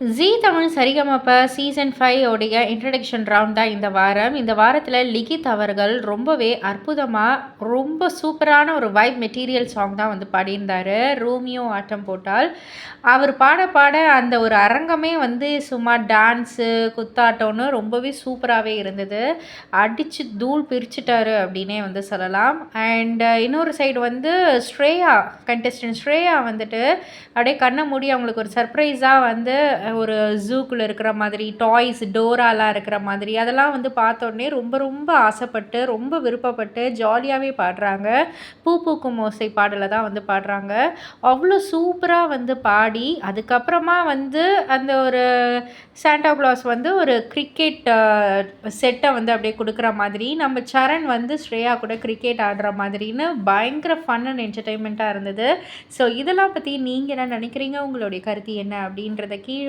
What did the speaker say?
Zee Tamil Saregamapa season five உடைய introduction round தான் இந்த வாரம். இந்த வாரத்தில் லிகித் அவர்கள் ரொம்பவே அற்புதமாக ரொம்ப சூப்பரான ஒரு வைப் மெட்டீரியல் சாங் தான் வந்து பாடியிருந்தார். ரோமியோ ஆட்டம் போட்டால். அவர் பாட பாட அந்த ஒரு அரங்கமே வந்து சும்மா டான்ஸு குத்தாட்டம்னு ரொம்பவே சூப்பராகவே இருந்தது. அடித்து தூள் பிரிச்சுட்டாரு அப்படின்னே வந்து சொல்லலாம். அண்ட் uh, இன்னொரு சைடு வந்து ஸ்ரேயா கண்டஸ்டன்ட் ஸ்ரேயா வந்துட்டு அப்படியே கண்ணை மூடி அவங்களுக்கு ஒரு சர்ப்ரைஸாக வந்து ஒரு ஜூக்குள்ளே இருக்கிற மாதிரி டாய்ஸ் டோராலாம் இருக்கிற மாதிரி அதெல்லாம் வந்து பார்த்தோன்னே ரொம்ப ரொம்ப ஆசைப்பட்டு ரொம்ப விருப்பப்பட்டு ஜாலியாகவே பாடுறாங்க. பூ பூக்கும் ஓசை பாடலை தான் வந்து பாடுறாங்க. அவ்வளோ சூப்பராக வந்து பாடி அதுக்கப்புறமா வந்து அந்த ஒரு சாண்டா கிளாஸ் வந்து ஒரு கிரிக்கெட் செட்டை வந்து அப்படியே கொடுக்குற மாதிரி நம்ம சரண் வந்து ஸ்ரேயா கூட கிரிக்கெட் ஆடுற மாதிரின்னு பயங்கர ஃபன் அண்ட் என்டர்டெயின்மெண்ட்டாக இருந்தது. ஸோ இதெல்லாம் பற்றி நீங்கள் என்ன நினைக்கிறீங்க? உங்களுடைய கருத்து என்ன? அப்படின்றத கீழே